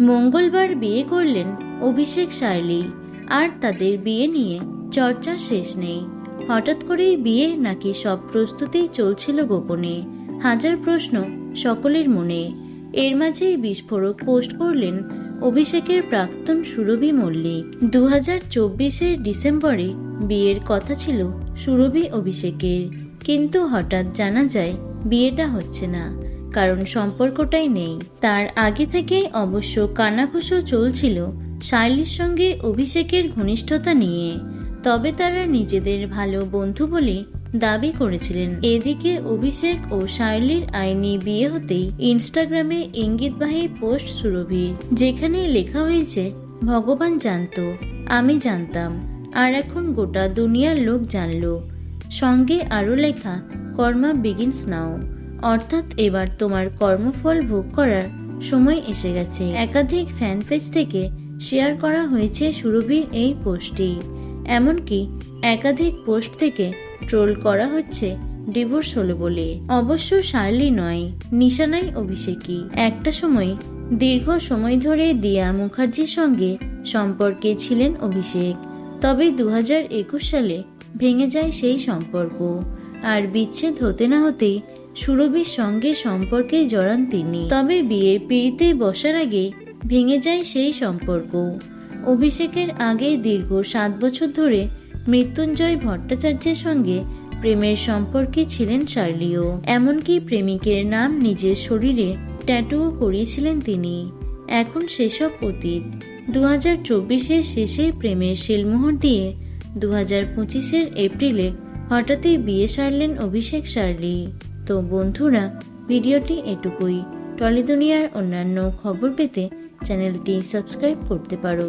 মঙ্গলবার বিয়ে করলেন অভিষেক শার্লি আর তাদের বিয়ে নিয়ে চর্চা শেষ নেই। হঠাৎ করেই বিয়ে নাকি সব প্রস্তুতি চলছিল গোপনে? হাজার প্রশ্ন সকলের মনে। এর মাঝেই বিস্ফোরক পোস্ট করলেন অভিষেকের প্রাক্তন সুরভি মল্লিক। দু হাজার চব্বিশের ডিসেম্বরে বিয়ের কথা ছিল সুরভি অভিষেকের, কিন্তু হঠাৎ জানা যায় বিয়েটা হচ্ছে না। কারণ সম্পর্কটাই নেই। তার আগে থেকেই অবশ্য কানাঘুষো চলছিল শার্লির সঙ্গে অভিষেকের ঘনিষ্ঠতা নিয়ে। তবে তারা নিজেদের ভালো বন্ধু বলে দাবি করেছিলেন। এদিকে অভিষেক ও শার্লির আইনি বিয়ে হতেই ইনস্টাগ্রামে ইঙ্গিতবাহী পোস্ট সুরভির, যেখানে লেখা হয়েছে, ভগবান জানতো, আমি জানতাম, আর এখন গোটা দুনিয়ার লোক জানলো। সঙ্গে আরও লেখা, কর্মা বিগিনস নাও। অর্থাৎ এবার তোমার কর্মফল ভোগ করার সময় এসে গেছে। একাধিক ফ্যান পেজ থেকে শেয়ার করা হয়েছে সুরভির এই পোস্টটি। এমনকি একাধিক পোস্ট থেকে ট্রোল করা হচ্ছে ডিভোর্স হলো বলে। অবশ্য শার্লি নয়, নিশানাই অভিষেকই। একটা সময়, দীর্ঘ সময় ধরে দিয়া মুখার্জির সঙ্গে সম্পর্কে ছিলেন অভিষেক। তবে দু হাজার একুশ সালে ভেঙে যায় সেই সম্পর্ক। আর বিচ্ছেদ হতে না হতেই সুরভির সঙ্গে সম্পর্কে জড়ান তিনি। তবে বিয়ের পিড়িতে বসার আগে ভেঙে যায় সেই সম্পর্ক। অভিষেকের আগে দীর্ঘ সাত বছর ধরে মৃত্যুঞ্জয় ভট্টাচার্যের সঙ্গে প্রেমের সম্পর্কে ছিলেন শার্লিও। এমনকি প্রেমিকের নাম নিজের শরীরে ট্যাটুও করিয়েছিলেন তিনি। এখন সেসব অতীত। দু হাজার চব্বিশের শেষে প্রেমের শিলমোহর দিয়ে দু হাজার পঁচিশের এপ্রিলে হঠাৎই বিয়ে সারলেন অভিষেক শার্লি। তো বন্ধুরা ভিডিওটি এটুকুই। টলিদুনিয়ার অন্যান্য খবর পেতে চ্যানেলটি সাবস্ক্রাইব করতে পারো।